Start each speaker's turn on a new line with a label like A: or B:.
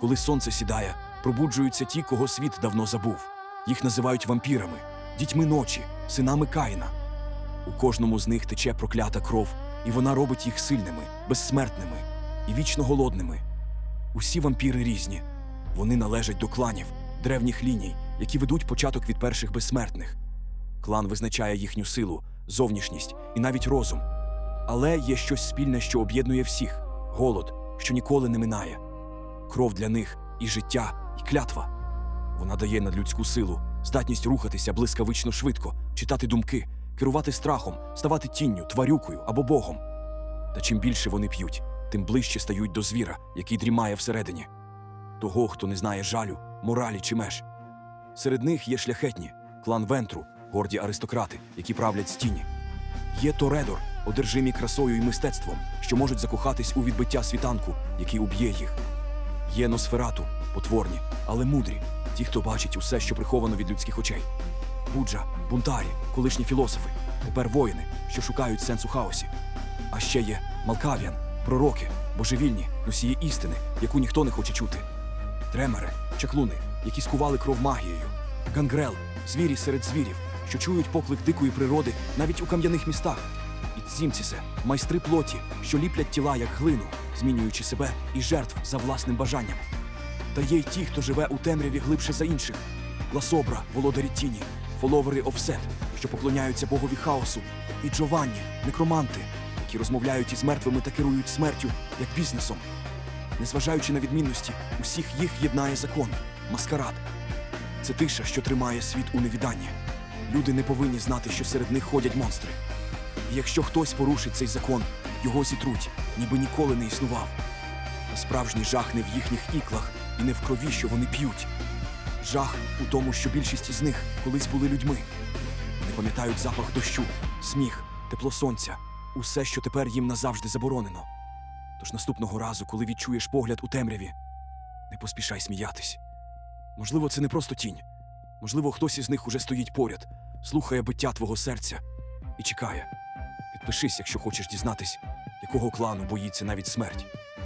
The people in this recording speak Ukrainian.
A: Коли сонце сідає, пробуджуються ті, кого світ давно забув. Їх називають вампірами, дітьми ночі, синами Каїна. У кожному з них тече проклята кров, і вона робить їх сильними, безсмертними і вічно голодними. Усі вампіри різні. Вони належать до кланів, древніх ліній, які ведуть початок від перших безсмертних. Клан визначає їхню силу, зовнішність і навіть розум. Але є щось спільне, що об'єднує всіх голод, що ніколи не минає. Кров для них і життя, і клятва. Вона дає надлюдську силу, здатність рухатися блискавично швидко, читати думки, керувати страхом, ставати тінню, тварюкою або богом. Та чим більше вони п'ють, тим ближче стають до звіра, який дрімає всередині. Того, хто не знає жалю, моралі чи меж. Серед них є шляхетні, клан Вентру, горді аристократи, які правлять з тіні. Є Торедор, одержимі красою і мистецтвом, що можуть закохатись у відбиття світанку, який уб'є їх. Є Носферату, потворні, але мудрі, ті, хто бачить усе, що приховано від людських очей. Буджа, бунтарі, колишні філософи, тепер воїни, що шукають сенс у хаосі. А ще є Малкавіан, пророки, божевільні, носії істини, яку ніхто не хоче чути. Тремери, чаклуни, які скували кров магією, гангрел, звірі серед звірів, що чують поклик дикої природи навіть у кам'яних містах. І цімцісе, майстри плоті, що ліплять тіла як глину, змінюючи себе і жертв за власним бажанням. Та є й ті, хто живе у темряві глибше за інших. Ласобра, володарі тіні, фоловери Овсет, що поклоняються богові хаосу, і Джованні, некроманти, які розмовляють із мертвими та керують смертю як бізнесом. Незважаючи на відмінності, усіх їх єднає закон маскарад. Це тиша, що тримає світ у невіданні. Люди не повинні знати, що серед них ходять монстри. І якщо хтось порушить цей закон, його зітруть, ніби ніколи не існував. А справжній жах не в їхніх іклах і не в крові, що вони п'ють. Жах у тому, що більшість із них колись були людьми. Не пам'ятають запах дощу, сміх, тепло сонця, усе, що тепер їм назавжди заборонено. Тож наступного разу, коли відчуєш погляд у темряві, не поспішай сміятись. Можливо, це не просто тінь. Можливо, хтось із них уже стоїть поряд, слухає биття твого серця і чекає. Підпишись, якщо хочеш дізнатись, якого клану боїться навіть смерть.